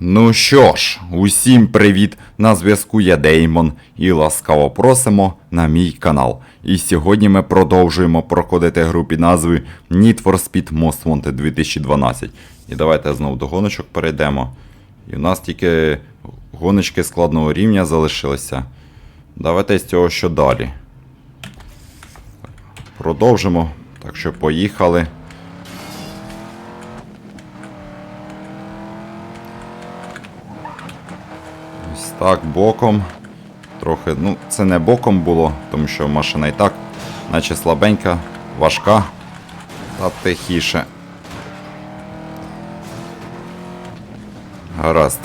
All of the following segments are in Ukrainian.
Ну що ж, усім привіт! На зв'язку я Деймон і ласкаво просимо на мій канал. І сьогодні ми продовжуємо проходити гру під назвою Need for Speed Most Wanted 2012. І давайте знову до гоночок перейдемо. І в нас тільки гоночки складного рівня залишилися. Давайте з цього що далі. Продовжимо. Так що поїхали. Ось так, боком. Трохи, ну, це не боком було, тому що машина і так, наче слабенька, важка та тихіше. Гаразд.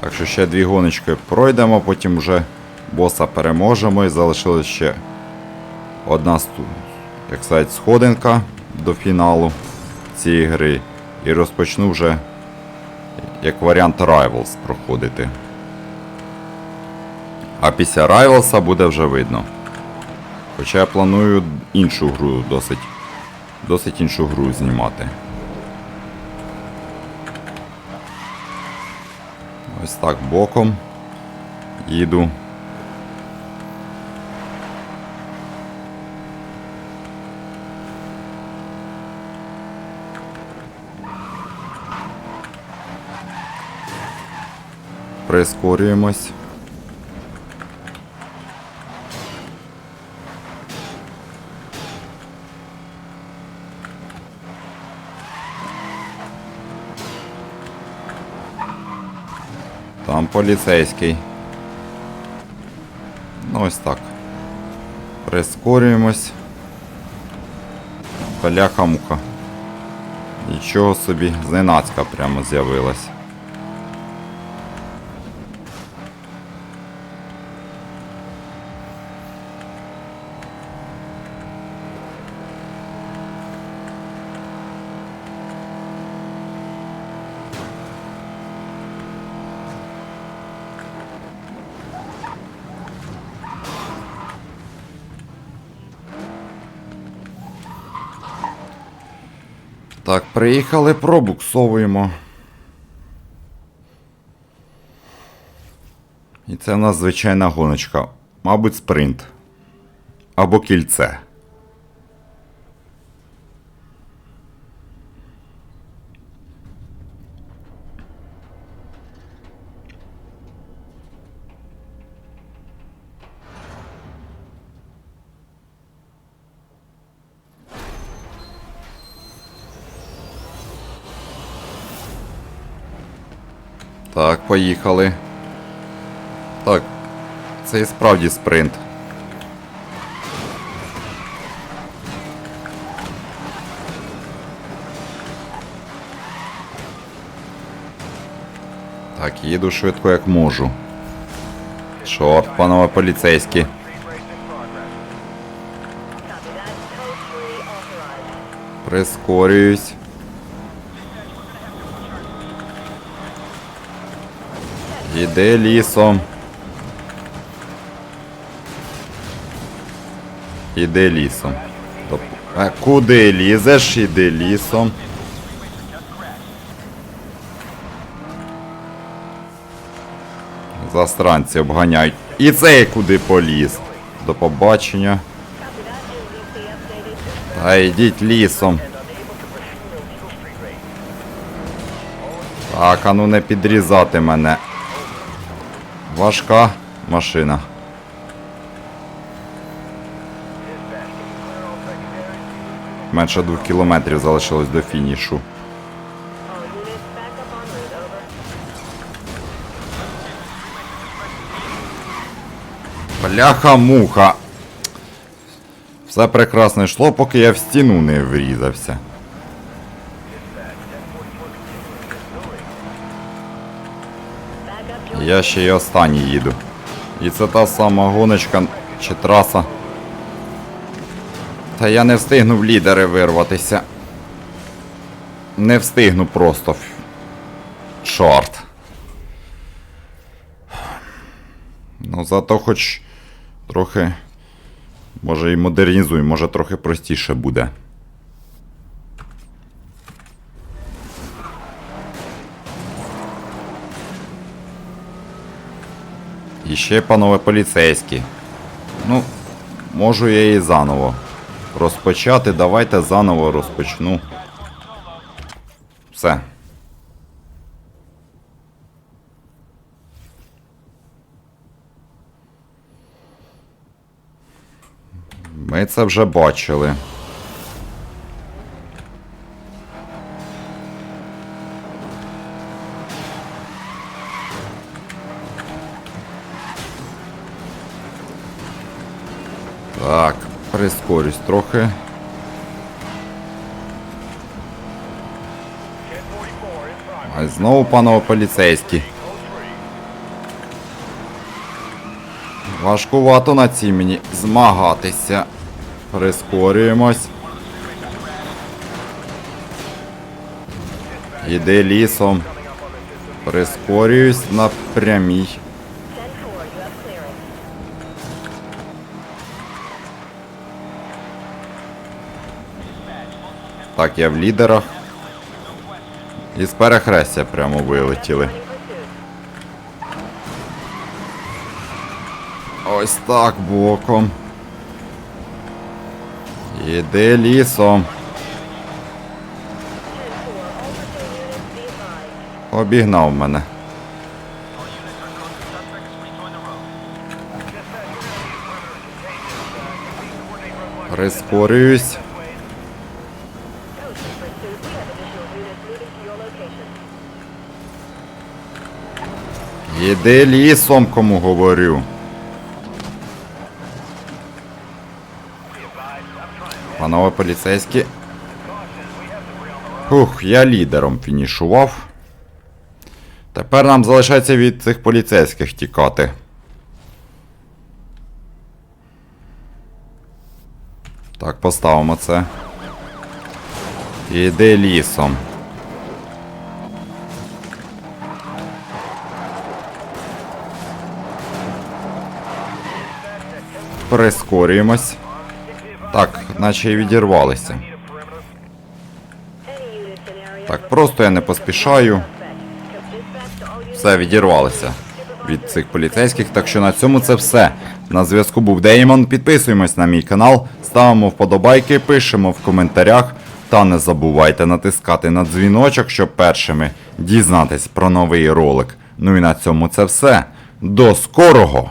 Так що ще дві гоночки пройдемо, потім вже боса переможемо і залишилась ще одна як сказати, сходинка до фіналу цієї гри. І розпочну вже як варіант Rivals проходити. А після Rivals буде вже видно. Хоча я планую іншу гру досить. Досить іншу гру знімати. Ось так боком їду. Прискорюємось. Там поліцейський. Ну ось так. Прискорюємось. Бляха муха. Нічого собі, зненацька прямо з'явилась. Так, приїхали, пробуксовуємо. І це в нас звичайна гоночка. Мабуть, спринт. Або кільце. Так, поїхали. Так, це і справді спринт. Так, їду швидко як можу. Чорт, панове поліцейські. Прискорююсь. Іди лісом. Іди лісом. Топ- А куди лізеш? Іди лісом. Застранці обганяють. І цей куди поліз. До побачення. Та йдіть лісом. Так, а ну не підрізати мене. Важка машина. Менше двох кілометрів залишилось до фінішу. Бляха-муха. Все прекрасно йшло, поки я в стіну не врізався. Я ще й останній їду. І це та сама гоночка чи траса. Та я не встигну в лідери вирватися. Не встигну просто. Чорт. Ну зато хоч трохи. Може і модернізуй, може трохи простіше буде. І ще, панове поліцейські. Ну, можу я і заново розпочати. Давайте заново розпочну. Все. Ми це вже бачили. Так, прискорюсь трохи. А знову, панове поліцейські. Важкувато на цій мені змагатися. Прискорюємось. Іди лісом. Прискорююсь на прямій. Так, я в лідерах. І з перехрестя прямо вилетіли. Ось так боком. Іди лісом. 10-4, all pursuit units be advised. Обігнав мене. Прискорююсь. Іди лісом, кому говорю. Панове поліцейські. Фух, я лідером фінішував. Тепер нам залишається від цих поліцейських тікати. Так, поставимо це. Іди лісом. Прискорюємось. Так, наче і відірвалися. Так, просто я не поспішаю. Все, відірвалися від цих поліцейських. Так що на цьому це все. На зв'язку був Деймон. Підписуємось на мій канал, ставимо вподобайки, пишемо в коментарях. Та не забувайте натискати на дзвіночок, щоб першими дізнатись про новий ролик. Ну і на цьому це все. До скорого!